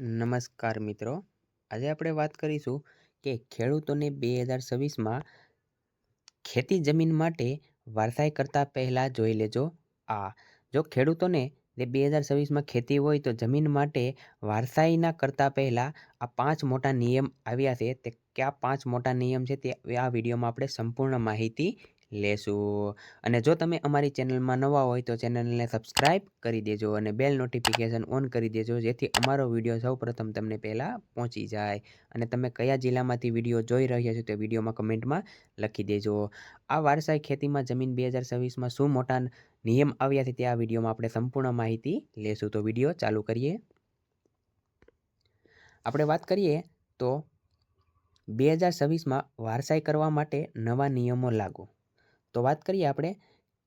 નમસ્કાર મિત્રો. આજે આપણે વાત કરીશું કે ખેડૂતોને બે હજાર છવ્વીસમાં ખેતી જમીન માટે વારસાઈ કરતાં પહેલાં જોઈ લેજો. આ, જો ખેડૂતોને બે હજાર છવ્વીસમાં ખેતી હોય તો જમીન માટે વારસાઈના કરતાં પહેલાં આ પાંચ મોટા નિયમ આવ્યા છે. તે કયા પાંચ મોટા નિયમ છે તે આ વિડીયોમાં આપણે સંપૂર્ણ માહિતી લેશું. અને જો તમે અમારી ચેનલમાં નવા હોય તો ચેનલને સબસ્ક્રાઈબ કરી દેજો અને બેલ નોટિફિકેશન ઓન કરી દેજો, જેથી અમારો વીડિયો સૌપ્રથમ તમને પહેલાં પહોંચી જાય. અને તમે કયા જિલ્લામાંથી વીડિયો જોઈ રહ્યા છો તે વિડીયોમાં કમેન્ટમાં લખી દેજો. આ વારસાઈ ખેતીમાં જમીન બે હજાર છવ્વીસમાં શું મોટા નિયમ આવ્યા છે તે આ વિડીયોમાં આપણે સંપૂર્ણ માહિતી લેશું. તો વીડિયો ચાલુ કરીએ. આપણે વાત કરીએ તો બે હજાર છવ્વીસમાં વારસાઈ કરવા માટે નવા નિયમો લાગુ. તો વાત કરીએ આપણે,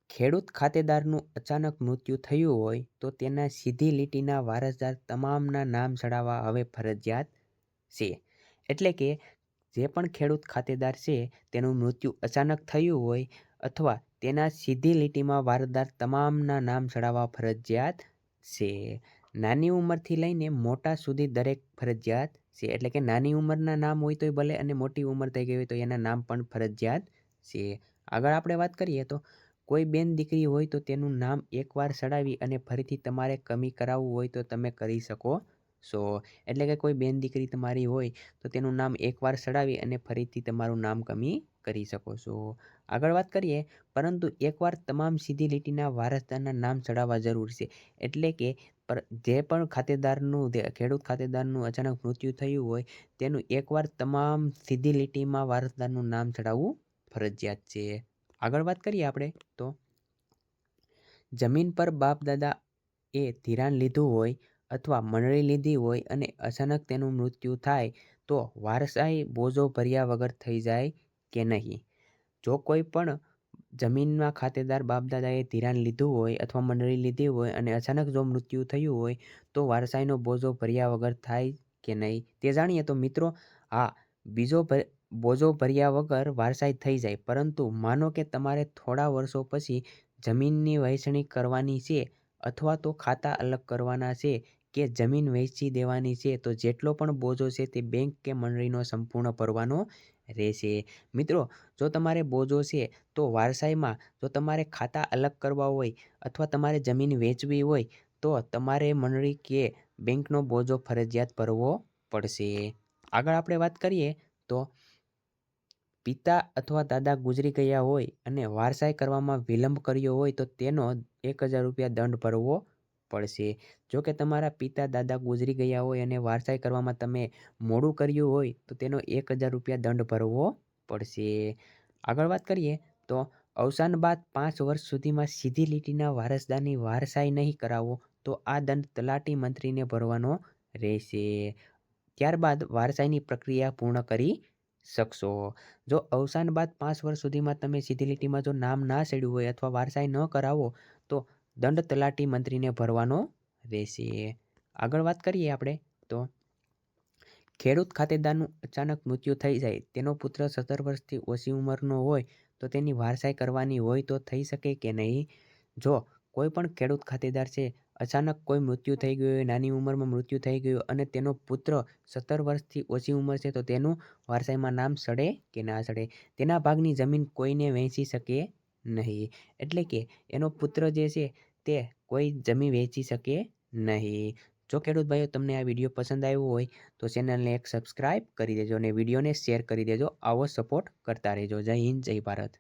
ખેડૂત ખાતેદારનું અચાનક મૃત્યુ થયું હોય તો તેના સીધી લીટીના વારસદાર તમામના નામ ચડાવવા હવે ફરજિયાત છે. એટલે કે જે પણ ખેડૂત ખાતેદાર છે, તેનું મૃત્યુ અચાનક થયું હોય અથવા તેના સીધી લીટીમાં વારસદાર તમામના નામ ચડાવવા ફરજિયાત છે. નાની ઉંમરથી લઈને મોટા સુધી દરેક ફરજિયાત છે. એટલે કે નાની ઉંમરના નામ હોય તોય ભલે અને મોટી ઉંમર થઈ ગઈ હોય તો એના નામ પણ ફરજિયાત છે. આગળ આપણે વાત કરીએ તો કોઈ બેન દીકરી હોય તો તેનું નામ એકવાર ચડાવી અને ફરીથી તમારે કમી કરાવવું હોય તો તમે કરી શકો છો. એટલે કે કોઈ બેન દીકરી તમારી હોય તો તેનું નામ એકવાર ચડાવી અને ફરીથી તમારું નામ કમી કરી શકો છો. આગળ વાત કરીએ, પરંતુ એકવાર તમામ સીધી લીટીના વારસદારના નામ ચડાવવા જરૂર છે. એટલે કે પર, જે પણ ખાતેદારનું ખેડૂત ખાતેદારનું અચાનક મૃત્યુ થયું હોય તેનું એકવાર તમામ સીધી લીટીમાં વારસદારનું નામ ચડાવવું ફરજિયાત છે. આગળ વાત કરીએ આપણે તો જમીન પર બાપ દાદા એ ધિરાણ લીધું હોય અથવા મંડળી લીધી હોય અને અચાનક તેનું મૃત્યુ થાય તો વારસાઈ બોજો ભર્યા વગર થઈ જાય કે નહીં? જો કોઈ પણ જમીનમાં ખાતેદાર બાપદાદાએ ધિરાણ લીધું હોય અથવા મંડળી લીધી હોય અને અચાનક જો મૃત્યુ થયું હોય તો વારસાઈનો બોજો ભર્યા વગર થાય કે નહીં તે જાણીએ. તો મિત્રો હા બીજો બોજો ભર્યા વગર વારસાઈ થઈ જાય. પરંતુ માનો કે તમારે થોડા વર્ષો પછી જમીનની વહેંચણી કરવાની છે અથવા તો ખાતા અલગ કરવાના છે કે જમીન વેચી દેવાની છે, તો જેટલો પણ બોજો છે તે બેંક કે મંડળીનો સંપૂર્ણ ભરવાનો રહેશે. મિત્રો, જો તમારે બોજો છે તો વારસાઈમાં જો તમારે ખાતા અલગ કરવા હોય અથવા તમારે જમીન વેચવી હોય, તો તમારે મંડળી કે બેંકનો બોજો ફરજિયાત ભરવો પડશે. આગળ આપણે વાત કરીએ તો પિતા અથવા દાદા ગુજરી ગયા હોય અને વારસાઈ કરવામાં વિલંબ કર્યો હોય તો તેનો એક હજાર રૂપિયા દંડ ભરવો પડશે. જો કે તમારા પિતા, દાદા ગુજરી ગયા હોય અને વારસાઈ કરવામાં તમે મોડું કર્યું હોય તો તેનો એક હજાર રૂપિયા દંડ ભરવો પડશે. આગળ વાત કરીએ તો અવસાન બાદ પાંચ વર્ષ સુધીમાં સીધી લીટીના વારસદારની વારસાઈ નહીં કરાવો તો આ દંડ તલાટી મંત્રીને ભરવાનો રહેશે. ત્યારબાદ વારસાઈની પ્રક્રિયા પૂર્ણ કરી શકશો. જો અવસાન બાદ પાંચ વર્ષ સુધીમાં તમે સીધી લીટીમાં જો નામ ના ચડ્યું હોય અથવા વારસાઈ ન કરાવો, તો દંડ તલાટી મંત્રીને ભરવાનો રહેશે. આગળ વાત કરીએ આપણે, તો ખેડૂત ખાતેદારનું અચાનક મૃત્યુ થઈ જાય, તેનો પુત્ર સત્તર વર્ષથી ઓછી ઉંમરનો હોય, તો તેની વારસાઈ કરવાની હોય તો થઈ શકે કે નહીં? જો કોઈ પણ ખેડૂત ખાતેદાર છે અચાનક કોઈ મૃત્યુ થઈ ગયું હોય નાની ઉંમરમાં મૃત્યુ થઈ ગયું અને તેનો પુત્ર સત્તર વર્ષથી ઓછી ઉંમર છે, તો તેનું વારસાઈમાં નામ સડે કે ના સડે? તેના ભાગની જમીન કોઈને વહેંચી શકે નહીં. એટલે કે એનો પુત્ર જે છે, તે કોઈ જમીન વેચી શકે નહીં. જો ખેડૂત ભાઈઓ તમને આ વીડિયો પસંદ આવ્યો હોય, તો ચેનલને એક સબસ્ક્રાઇબ કરી દેજો અને વિડીયોને શેર કરી દેજો. આવો સપોર્ટ કરતા રહેજો. જય હિન્દ, જય ભારત.